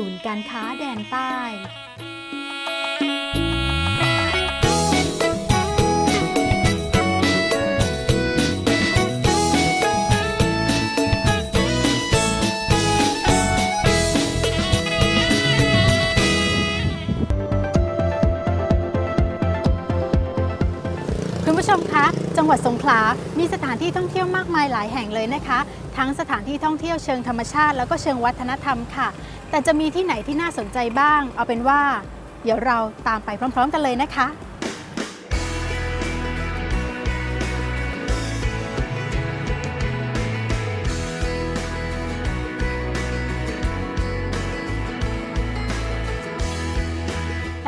ศูนย์การค้าแดนใต้คุณผู้ชมคะ จังหวัดสงขลา มีสถานที่ท่องเที่ยวมากมายหลายแห่งเลยนะคะ ทั้งสถานที่ท่องเที่ยวเชิงธรรมชาติ แล้วก็เชิงวัฒนธรรมค่ะ แต่จะมีที่ไหนที่น่าสนใจบ้าง เอาเป็นว่า เดี๋ยวเราตามไปพร้อม ๆ กันเลยนะคะ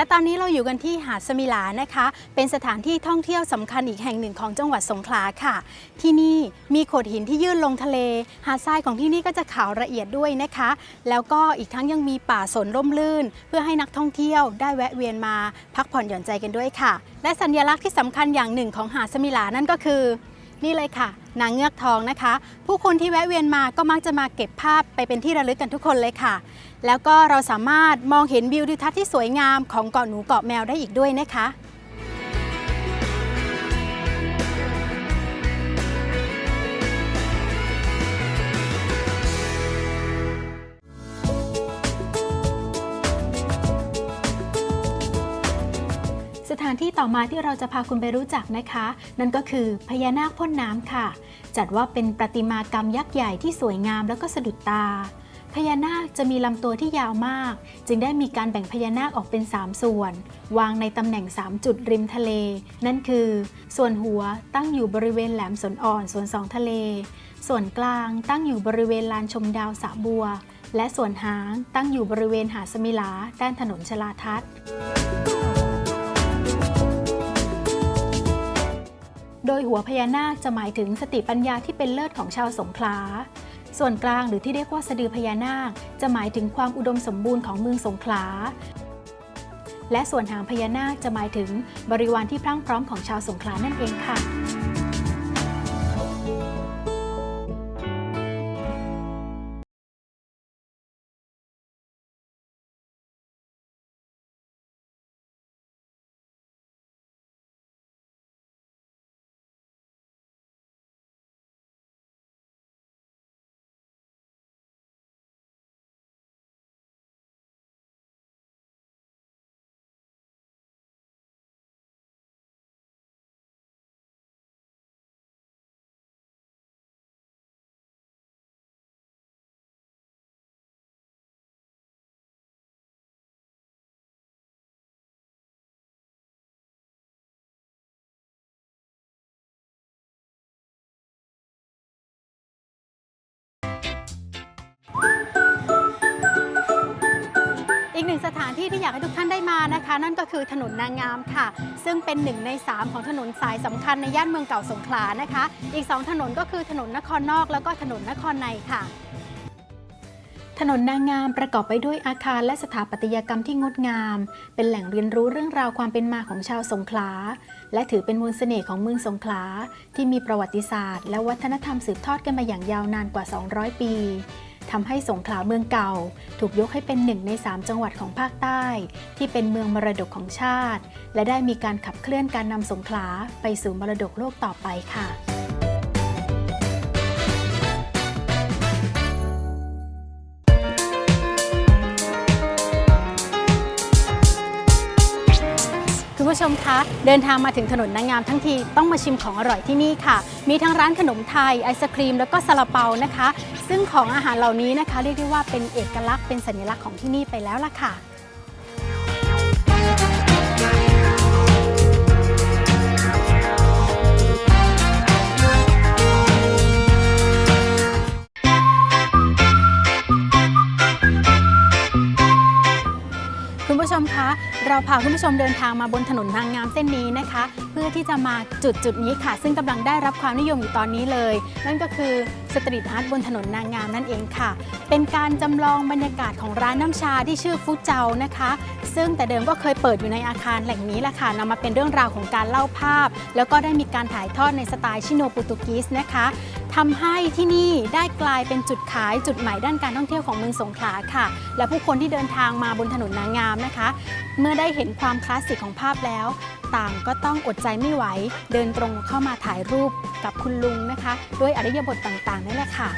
และตอนนี้เราอยู่กันที่หาดสมิลานะคะ เป็นสถานที่ท่องเที่ยวสำคัญอีกแห่งหนึ่งของจังหวัดสงขลาค่ะ ที่นี่มีโขดหินที่ยื่นลงทะเล หาดทรายของที่นี่ก็จะขาวละเอียดด้วยนะคะ แล้วก็อีกทั้งยังมีป่าสนร่มรื่น เพื่อให้นักท่องเที่ยวได้แวะเวียนมา พักผ่อนหย่อนใจกันด้วยค่ะ และสัญลักษณ์ที่สำคัญอย่างหนึ่งของหาดสมิลานั่นก็คือนี่เลยค่ะ นางเงือกทองนะคะ ผู้คนที่แวะเวียนมาก็มักจะมาเก็บภาพไปเป็นที่ระลึกกันทุกคนเลยค่ะ แล้วก็เราสามารถมองเห็นวิวทิวทัศน์ที่สวยงามของเกาะหนูเกาะแมวได้อีกด้วยนะคะ สถานที่ต่อมาที่เราจะพาคุณไปรู้จักนะคะ นั่นก็คือพญานาคพ่นน้ำค่ะ จัดว่าเป็นประติมากรรมยักษ์ใหญ่ที่สวยงามแล้วก็สะดุดตา พญานาคจะมีลำตัวที่ยาวมาก จึงได้มีการแบ่งพญานาคออกเป็น 3 ส่วน วางในตำแหน่ง 3 จุดริมทะเล นั่นคือ ส่วนหัวตั้งอยู่บริเวณแหลมสนอ่อนส่วนสองทะเล ส่วนกลางตั้งอยู่บริเวณลานชมดาวสะบัว และส่วนหางตั้งอยู่บริเวณหาดสมิลาด้านถนนชลาทัศน์โดยหัวพญานาคจะหมายถึงสติปัญญาที่เป็นเลิศของชาวสงขลา ส่วนกลางหรือที่เรียกว่าสะดือพญานาค จะหมายถึงความอุดมสมบูรณ์ของเมืองสงขลา และส่วนหางพญานาคจะหมายถึงบริวารที่พรั่งพร้อมของชาวสงขลานั่นเองค่ะ นึ่งสถานที่ที่อยากให้ทุกท่านได้มานะคะ นั่นก็คือถนนนางงามค่ะ ซึ่งเป็นหนึ่งใน 3 ของถนนสายสำคัญในย่านเมืองเก่าสงขลานะคะ อีก 2 ถนนก็คือถนนนครนอกแล้วก็ถนนนครในค่ะถนนนางงามประกอบไปด้วยอาคารและสถาปัตยกรรมที่งดงาม เป็นแหล่งเรียนรู้เรื่องราวความเป็นมาของชาวสงขลา และถือเป็นมนต์เสน่ห์ของเมืองสงขลา ที่มีประวัติศาสตร์ และวัฒนธรรมสืบทอดกันมาอย่างยาวนานกว่า 200 ปี ทำให้สงขลาเมืองเก่า ถูกยกให้เป็นหนึ่งใน 3 จังหวัดของภาคใต้ ที่เป็นเมืองมรดกของชาติ และได้มีการขับเคลื่อนการนำสงขลาไปสู่มรดกโลกต่อไปค่ะ ผู้ชมคะ เดินทางมาถึงถนนนางงามทั้งทีต้องมาชิมของอร่อยที่นี่ค่ะ มีทั้งร้านขนมไทยไอศครีม แล้วก็ซาลาเปานะคะ ซึ่งของอาหารเหล่านี้นะคะ เรียกได้ว่าเป็นเอกลักษณ์เป็นสัญลักษณ์ของที่นี่ไปแล้วล่ะค่ะคุณผู้ชมคะ เราพาคุณผู้ชมเดินทางมาบนถนนนางงามเส้นนี้นะคะ เพื่อที่จะมาจุดจุดนี้ค่ะ ซึ่งกำลังได้รับความนิยมอยู่ตอนนี้เลย นั่นก็คือสตรีทอาร์ตบนถนนนางงามนั่นเองค่ะ เป็นการจำลองบรรยากาศของร้านน้ำชาที่ชื่อฟุตเจานะคะ ซึ่งแต่เดิมก็เคยเปิดอยู่ในอาคารแหล่งนี้แหละค่ะนำมาเป็นเรื่องราวของการเล่าภาพ แล้วก็ได้มีการถ่ายทอดในสไตล์ชิโนโปรตุกีสนะคะ ทำให้ที่นี่ได้กลายเป็นจุดขายจุดใหม่ด้านการท่องเที่ยวของเมืองสงขลาค่ะ และผู้คนที่เดินทางมาบนถนนนางงามนะคะ เมื่อได้เห็นความคลาสสิกของภาพแล้ว ต่างก็ต้องอดใจไม่ไหว เดินตรงเข้ามาถ่ายรูปกับคุณลุงนะคะ ด้วยอริยบทต่างๆนั่นแหละค่ะ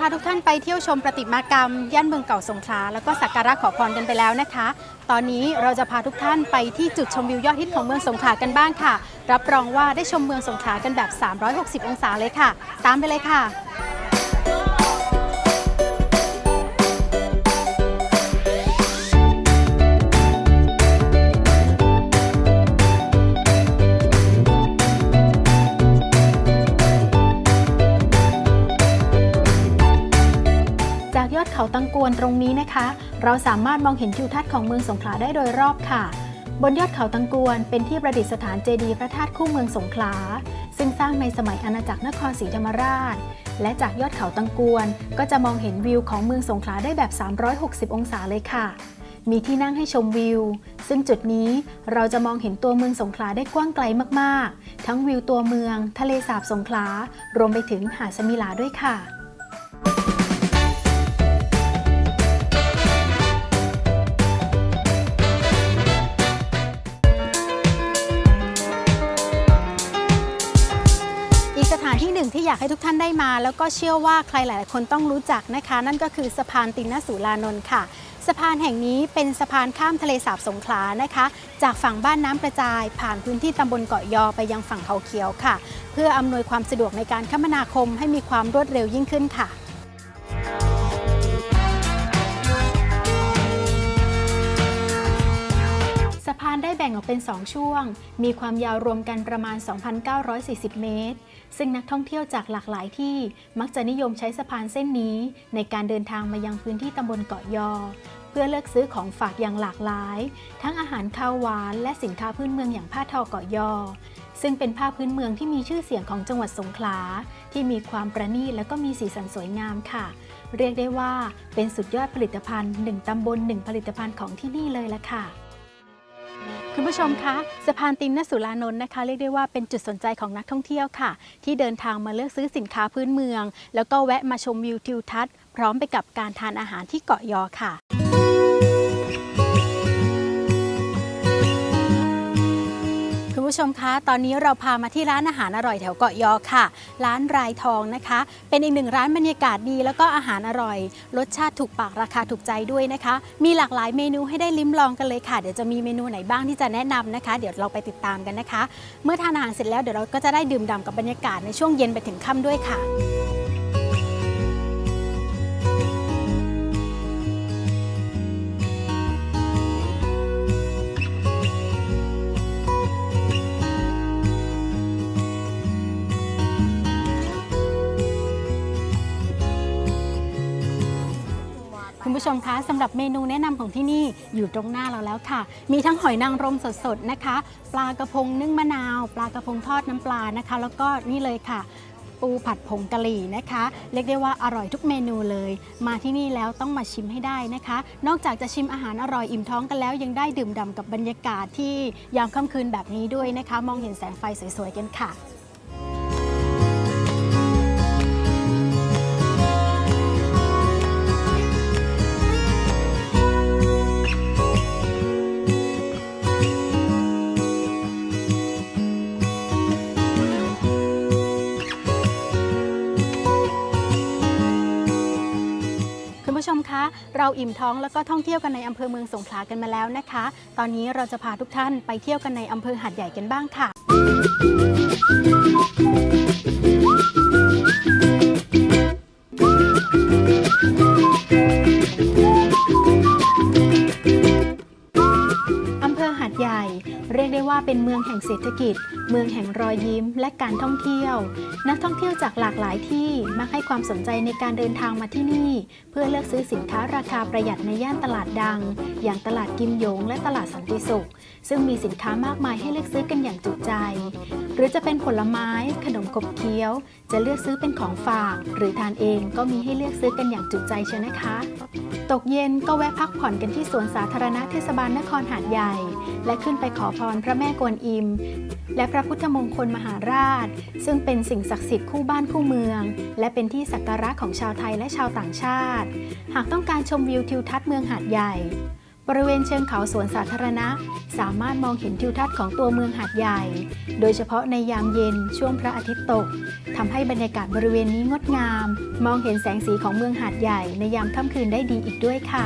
พาทุกท่านไปเที่ยวชมประติมากรรม ย่านเมืองเก่าสงขลาแล้วก็สักการะขอพรกันไปแล้วนะคะ ตอนนี้เราจะพาทุกท่านไปที่จุดชมวิวยอดฮิตของเมืองสงขลากันบ้างค่ะ รับรองว่าได้ชมเมืองสงขลากันแบบ 360 องศาเลยค่ะ ตามไปเลยค่ะาตังกวนตรงนี้นะคะ เราสามารถมองเห็นทิวทัศน์ของเมืองสงขลาได้โดยรอบค่ะ บนยอดเขาตังกวนเป็นที่ประดิษฐานเจดีย์พระธาตุคู่เมืองสงขลา ซึ่งสร้างในสมัยอาณาจักรนครศรีธรรมราช และจากยอดเขาตังกวน ก็จะมองเห็นวิวของเมืองสงขลาได้แบบ 360 องศาเลยค่ะ มีที่นั่งให้ชมวิว ซึ่งจุดนี้เราจะมองเห็นตัวเมืองสงขลาได้กว้างไกลมากๆ ทั้งวิวตัวเมือง ทะเลสาบสงขลารวมไปถึงหาดสมิลาด้วยค่ะ งที่อยากให้ทุกท่านได้มา แล้วก็เชื่อว่าใครหลาย ๆ คนต้องรู้จักนะคะ นั่นก็คือสะพานตินสุรานนท์ค่ะ สะพานแห่งนี้เป็นสะพานข้ามทะเลสาบสงขลานะคะ จากฝั่งบ้านน้ำกระจาย ผ่านพื้นที่ตำบลเกาะยอไปยังฝั่งเขาเขียวค่ะ เพื่ออำนวยความสะดวกในการคมนาคมให้มีความรวดเร็วยิ่งขึ้นค่ะ แบ่งออกเป็น 2 ช่วง มีความยาวรวมกันประมาณ 2,940 เมตร ซึ่งนักท่องเที่ยวจากหลากหลายที่มักจะนิยมใช้สะพานเส้นนี้ ในการเดินทางมายังพื้นที่ตำบลเกาะยอ เพื่อเลือกซื้อของฝากอย่างหลากหลาย ทั้งอาหารคาวหวาน และสินค้าพื้นเมืองอย่างผ้าทอเกาะยอ ซึ่งเป็นผ้าพื้นเมืองที่มีชื่อเสียงของจังหวัดสงขลา ที่มีความประณีตและก็มีสีสันสวยงามค่ะ เรียกได้ว่าเป็นสุดยอดผลิตภัณฑ์หนึ่งตำบลหนึ่งผลิตภัณฑ์ของที่นี่เลยละค่ะ คุณผู้ชมคะสะพานตินนสุรานนท์นะคะเรียกได้ว่าเป็นจุดสนใจของนักท่องเที่ยวค่ะ ที่เดินทางมาเลือกซื้อสินค้าพื้นเมือง แล้วก็แวะมาชมวิวทิวทัศน์ พร้อมไปกับการทานอาหารที่เกาะยอค่ะ ผู้ชมคะ ตอนนี้เราพามาที่ร้านอาหารอร่อยแถวเกาะยอค่ะ ร้านรายทองนะคะ เป็นอีกหนึ่งร้านบรรยากาศดีแล้วก็อาหารอร่อย รสชาติถูกปากราคาถูกใจด้วยนะคะ มีหลากหลายเมนูให้ได้ลิ้มลองกันเลยค่ะ เดี๋ยวจะมีเมนูไหนบ้างที่จะแนะนำนะคะ เดี๋ยวเราไปติดตามกันนะคะ เมื่อทานอาหารเสร็จแล้วเดี๋ยวเราก็จะได้ดื่มด่ำกับบรรยากาศในช่วงเย็นไปถึงค่ำด้วยค่ะ คุณผู้ชมคะสำหรับเมนูแนะนำของที่นี่อยู่ตรงหน้าเราแล้วค่ะ มีทั้งหอยนางรมสดๆนะคะ ปลากระพงนึ่งมะนาว ปลากระพงทอดน้ำปลานะคะ แล้วก็นี่เลยค่ะ ปูผัดผงกะหรี่นะคะ เรียกได้ว่าอร่อยทุกเมนูเลย มาที่นี่แล้วต้องมาชิมให้ได้นะคะ นอกจากจะชิมอาหารอร่อยอิ่มท้องกันแล้วยังได้ดื่มด่ำกับบรรยากาศที่ยามค่ำคืนแบบนี้ด้วยนะคะ มองเห็นแสงไฟสวยๆกันค่ะ คะเราอิ่มท้องแล้วก็ท่องเที่ยวกันในอำเภอเมืองสงขลากันมาแล้วนะคะ ตอนนี้เราจะพาทุกท่านไปเที่ยวกันในอำเภอหาดใหญ่กันบ้างค่ะ รียกได้ว่าเป็นเมืองแห่งเศรษฐกิจ เมืองแห่งรอยยิ้ม และการท่องเที่ยว นักท่องเที่ยวจากหลากหลายที่มักให้ความสนใจในการเดินทางมาที่นี่ เพื่อเลือกซื้อสินค้าราคาประหยัดในย่านตลาดดัง อย่างตลาดกิมหยง และตลาดสันติสุข ซึ่งมีสินค้ามากมายให้เลือกซื้อกันอย่างจุใจ หรือจะเป็นผลไม้ ขนมขบเคี้ยว จะเลือกซื้อเป็นของฝาก หรือทานเองก็มีให้เลือกซื้อกันอย่างจุใจเชียวนะคะ ตกเย็นก็แวะพักผ่อนกันที่สวนสาธารณะเทศบาลนครหาดใหญ่ และขึ้นไปขอพรพระแม่กวนอิม และพระพุทธมงคลมหาราช ซึ่งเป็นสิ่งศักดิ์สิทธิ์คู่บ้านคู่เมือง และเป็นที่สักการะของชาวไทยและชาวต่างชาติ หากต้องการชมวิวทิวทัศน์เมืองหาดใหญ่ บริเวณเชิงเขาสวนสาธารณะ สามารถมองเห็นทิวทัศน์ของตัวเมืองหาดใหญ่ โดยเฉพาะในยามเย็นช่วงพระอาทิตย์ตกทำให้บรรยากาศบริเวณนี้งดงาม มองเห็นแสงสีของเมืองหาดใหญ่ในยามค่ำคืนได้ดีอีกด้วยค่ะ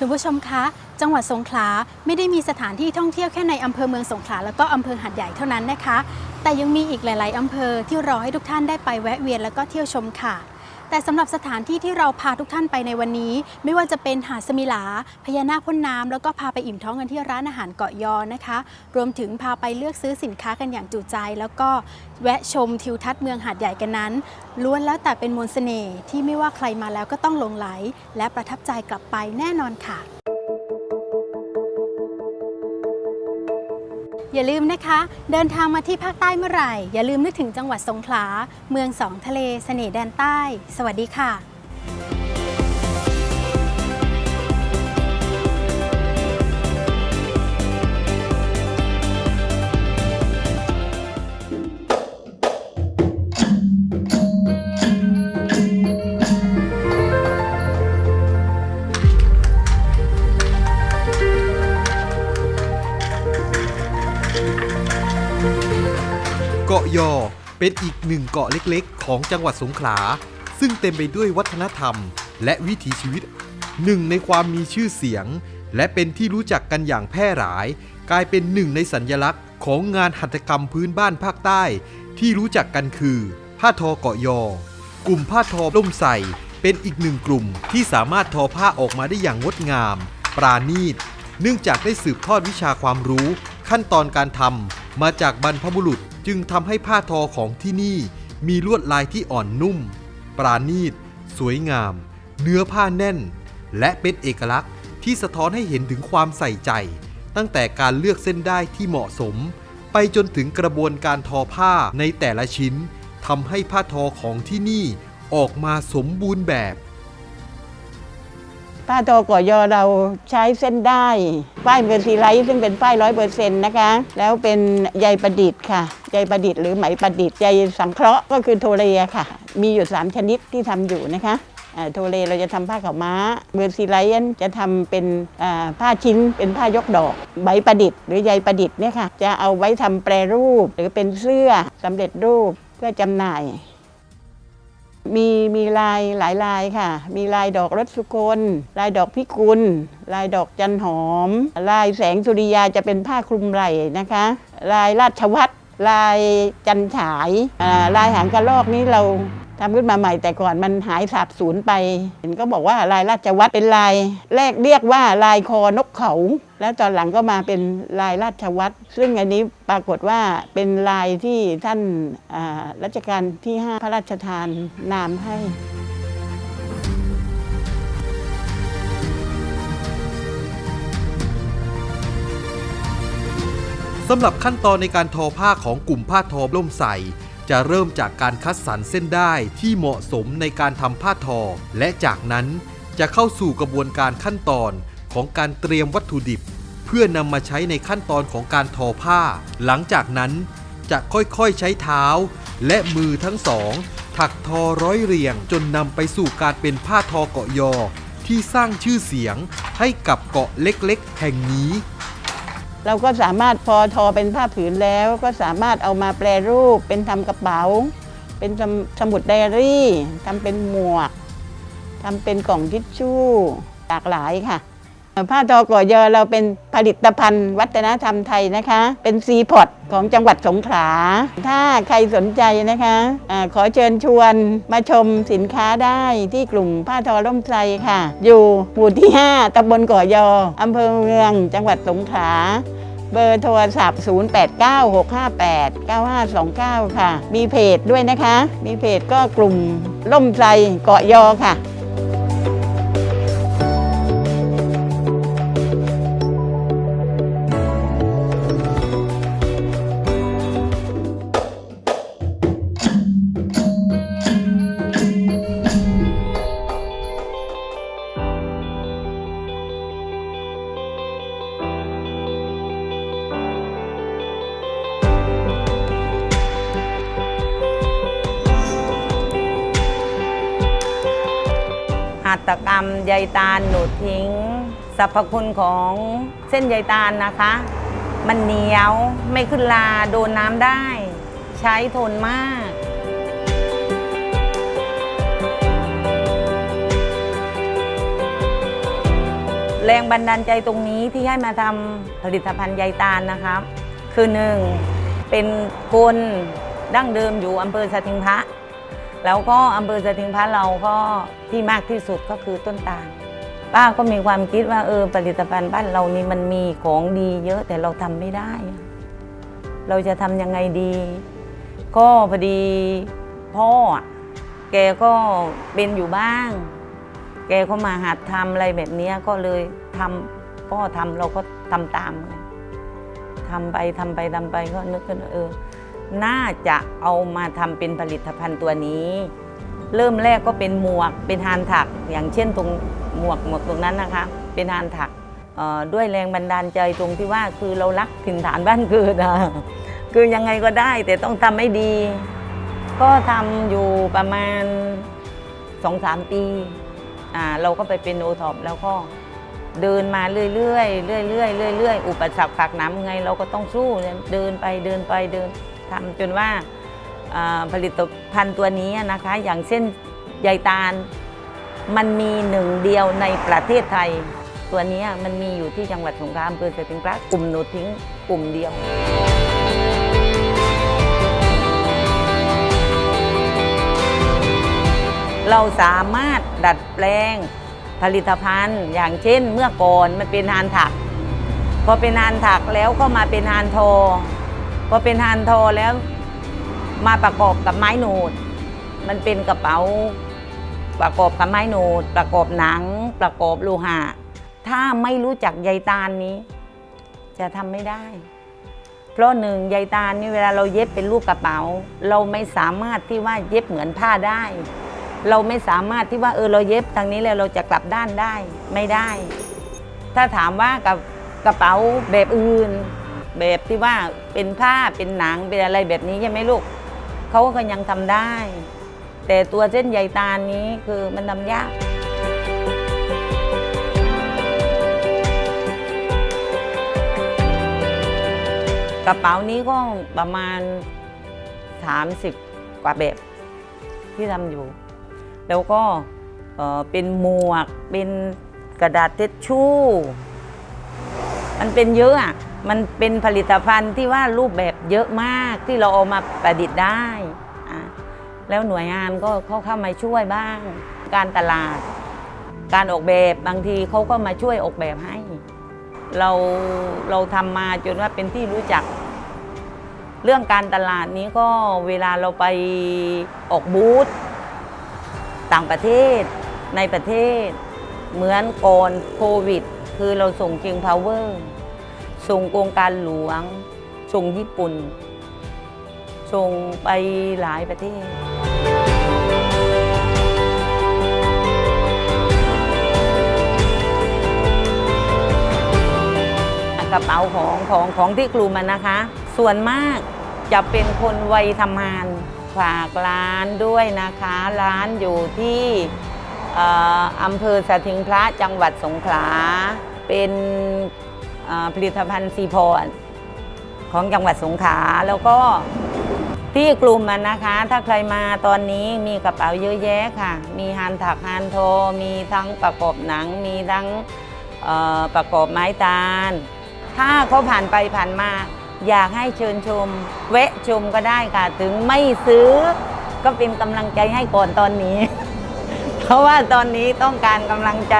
คุณผู้ชมคะ จังหวัดสงขลาไม่ได้มีสถานที่ท่องเที่ยวแค่ในอำเภอเมืองสงขลาแล้วก็อำเภอหัดใหญ่เท่านั้นนะคะ แต่ยังมีอีกหลาย ๆอำเภอที่รอให้ทุกท่านได้ไปแวะเวียนแล้วก็เที่ยวชมค่ะ แต่สำหรับสถานที่ที่เราพาทุกท่านไปในวันนี้ ไม่ว่าจะเป็นหาดสมิลา พญานาคพ่นน้ำแล้วก็พาไปอิ่มท้องกันที่ร้านอาหารเกาะยอนะคะ รวมถึงพาไปเลือกซื้อสินค้ากันอย่างจุใจ แล้วก็แวะชมทิวทัศน์เมืองหาดใหญ่กันนั้นล้วนแล้วแต่เป็นมนต์เสน่ห์ที่ไม่ว่าใครมาแล้วก็ต้องหลงไหล และประทับใจกลับไปแน่นอนค่ะ อย่าลืมนะคะ เดินทางมาที่ภาคใต้เมื่อไหร่ อย่าลืมนึกถึงจังหวัดสงขลา เมืองสองทะเลเสน่ห์แดนใต้ สวัสดีค่ะ เกาะยอเป็นอีกหนึ่งเกาะเล็กๆ ของจังหวัดสงขลา ซึ่งเต็มไปด้วยวัฒนธรรม และวิถีชีวิต หนึ่งในความมีชื่อเสียง และเป็นที่รู้จักกันอย่างแพร่หลาย กลายเป็นหนึ่งในสัญญลักษณ์ของงานหัตถกรรมพื้นบ้านภาคใต้ ที่รู้จักกันคือ ผ้าทอเกาะยอ กลุ่มผ้าทอล่มใส่เป็นอีกหนึ่งกลุ่มที่สามารถทอผ้าออกมาได้อย่างงดงาม ปราณีต เนื่องจากได้สืบทอดวิชาความรู้ ขั้นตอนการทำมาจากบรรพบุรุษ จึงทำให้ผ้าทอของที่นี่มีลวดลายที่อ่อนนุ่ม ปราณีต สวยงาม เนื้อผ้าแน่น และเป็นเอกลักษณ์ที่สะท้อนให้เห็นถึงความใส่ใจ ตั้งแต่การเลือกเส้นได้ที่เหมาะสม ไปจนถึงกระบวนการทอผ้าในแต่ละชิ้นทำให้ผ้าทอของที่นี่ออกมาสมบูรณ์แบบ ป้าโตก่อยอเราใช้เส้นได้ ป้ายเมอร์ซีไลท์ซึ่งเป็นป้ายร้อยเปอร์เซ็นต์นะคะ แล้วเป็นใยประดิษฐ์ค่ะ ใยประดิษฐ์หรือไหมประดิษฐ์ใยสังเคราะห์ก็คือโทเรค่ะ มีอยู่ 3 ชนิดที่ทำอยู่นะคะอ่าโทเรเราจะทำผ้าขาวม้าเมอร์ซีไลท์จะทำเป็นผ้าชิ้นเป็นผ้ายกดอกใบประดิษฐ์หรือใยประดิษฐ์เนี่ยค่ะจะเอาไว้ทำแปรรูปหรือเป็นเสื้อสำเร็จรูปเพื่อจำหน่าย มีมีลายหลายลายค่ะ มีลายดอกรสสุคนลายดอกพิกุล ลายดอกจันหอม ลายแสงสุริยาจะเป็นผ้าคลุมไหล่นะคะ ลายราชวัตร ลายจันฉายอ่าลายหางกระรอกนี้เราทำขึ้นมาใหม่แต่ก่อนมันหายสาบสูญไป เห็นก็บอกว่าลายราชวัตรเป็นลายแรกเรียกว่าลายคอนกเขา แล้วตอนหลังก็มาเป็นลายราชวัตรซึ่งอันนี้ปรากฏว่าเป็นลายที่ท่านอ่ารัชกาลที่ 5 พระราชทานนามให้ สำหรับขั้นตอนในการทอผ้าของกลุ่มผ้าทอล่มใสจะเริ่มจากการคัดสรรเส้นได้ที่เหมาะสมในการทำผ้าทอ และจากนั้นจะเข้าสู่กระบวนการขั้นตอนของการเตรียมวัตถุดิบ เพื่อนำมาใช้ในขั้นตอนของการทอผ้า หลังจากนั้นจะค่อยๆใช้เท้า และมือทั้งสอง ถักทอร้อยเรียงจนนำไปสู่การเป็นผ้าทอเกาะยอ ที่สร้างชื่อเสียงให้กับเกาะเล็กๆ แห่งนี้ เราก็สามารถพอทอเป็นผ้าผืนแล้ว ก็สามารถเอามาแปรรูปเป็นทำกระเป๋า เป็นสมสมุดไดอารี่ทำเป็นหมวกทำเป็นกล่องทิชชู่หลากหลายค่ะผ้าทอก่อยอเราเป็นผลิตภัณฑ์ วัฒนธรรมไทยนะคะ เป็นซีพอตของจังหวัดสงขลา ถ้าใครสนใจนะคะอาขอเชิญชวนมาชมสินค้าได้ที่กลุ่มผ้าทอร่มไทรค่ะ อยู่หมู่ที่ 5ตำบลก่อยออำเภอเมือง จังหวัดสงขลา เบอร์โทรศัพท์ 0896589529 ค่ะ มีเพจด้วยนะคะ มีเพจก็กลุ่มล่มใจเกาะยอค่ะ ตาลหนูทิ้งสรรพคุณของเส้นใยตาลนะคะ มันเหนียวไม่ขึ้นลาโดนน้ำได้ ใช้ทนมาก แรงบันดาลใจตรงนี้ที่ให้มาทำผลิตภัณฑ์ใยตาลนะครับคือหนึ่งเป็นคนดั้งเดิมอยู่อำเภอสถิงพระแล้วก็อำเภอสถิงพระเราก็ที่มากที่สุดก็คือต้นตาล ป้าก็มีความคิดว่าเออผลิตภัณฑ์บ้านเรานี่มันมีของดีเยอะแต่เราทำไม่ได้ เราจะทำยังไงดี ก็พอดีพ่อแกก็เป็นอยู่บ้าง แกก็มาหัดทำอะไรแบบนี้ก็เลยทำพ่อทำเราก็ทำตามเลยทำไปทำไปทำไปก็นึกขึ้นว่าเออ น่าจะเอามาทำเป็นผลิตภัณฑ์ตัวนี้ เริ่มแรกก็เป็นหมวก เป็นฮานถัก อย่างเช่นตรงหมวกหมวกตรงนั้นนะคะ เป็นฮานถักด้วยแรงบันดาลใจตรงที่ว่าคือเรารักถิ่นฐานบ้านเกิดอะคือยังไงก็ได้แต่ต้องทำให้ดี ก็ทำอยู่ประมาณสองสามปีอ่าเราก็ไปเป็นโอท็อปแล้วก็เดินมาเรื่อยๆเรื่อยๆเรื่อยๆอุปสรรคขากน้ำไง เราก็ต้องสู้เดินไปเดินไปเดินทำจนว่า ผลิตภัณฑ์ตัวนี้นะคะ อย่างเช่นใยตาล มันมีหนึ่งเดียวในประเทศไทย ตัวนี้มันมีอยู่ที่จังหวัดสงขลาอำเภอเสถิงพระกลุ่มหนูทิ้งกลุ่มเดียวเราสามารถดัดแปลงผลิตภัณฑ์ อย่างเช่น เมื่อก่อนมันเป็นฮานถัก พอเป็นฮานถักแล้วก็มาเป็นฮานโท พอเป็นฮานโทแล้ว มาประกอบกับไม้โหนด มันเป็นกระเป๋าประกอบกับไม้โหนด ประกอบหนัง ประกอบโลหะ ถ้าไม่รู้จักใยตาลนี้ จะทำไม่ได้ เพราะหนึ่งใยตาลนี่เวลาเราเย็บเป็นรูปกระเป๋า เราไม่สามารถที่ว่าเย็บเหมือนผ้าได้ เราไม่สามารถที่ว่าเออเราเย็บทางนี้แล้วเราจะกลับด้านได้ไม่ได้ ถ้าถามว่ากับกระเป๋าแบบอื่น แบบที่ว่าเป็นผ้าเป็นหนังเป็นอะไรแบบนี้ใช่ไหมลูก เขาก็ยังทำได้ แต่ตัวเส้นใยตาลนี้คือมันทำยากกระเป๋านี้ก็ประมาณ 30 กว่าแบบที่ทำอยู่ แล้วก็เอ่อเป็นหมวก เป็นกระดาษเทชชู่ มันเป็นเยอะอะ มันเป็นผลิตภัณฑ์ที่ว่ารูปแบบเยอะมากที่เราเอามาประดิษฐ์ได้อะแล้วหน่วยงานก็เขาเข้ามาช่วยบ้าง การตลาด การออกแบบบางทีเขาก็มาช่วยออกแบบให้ เราเราทำมาจนว่าเป็นที่รู้จัก เรื่องการตลาดนี้ก็เวลาเราไปออกบูธต่างประเทศในประเทศ เหมือนก่อนโควิด คือเราส่ง King Power ส่งโครงการหลวง ส่งญี่ปุ่น ส่งไปหลายประเทศ กระเป๋าของของของที่กลุ่มมันนะคะ ส่วนมากจะเป็นคนวัยทำงานฝากร้านด้วยนะคะ ร้านอยู่ที่อออำเภอสถิงพระจังหวัดสงขลา เป็น ผลิตภัณฑ์ซีพอร์ของจังหวัดสงขลาแล้วก็ที่กลุ่มมันนะคะ ถ้าใครมาตอนนี้มีกระเป๋าเยอะแยะค่ะ มีฮันถักฮันโท มีทั้งประกอบหนัง มีทั้งประกอบไม้ตาล ถ้าเขาผ่านไปผ่านมา อยากให้เชิญชมแวะชมก็ได้ค่ะ ถึงไม่ซื้อก็เป็นกำลังใจให้ก่อนตอนนี้ เพราะว่าตอนนี้ต้องการกำลังใจ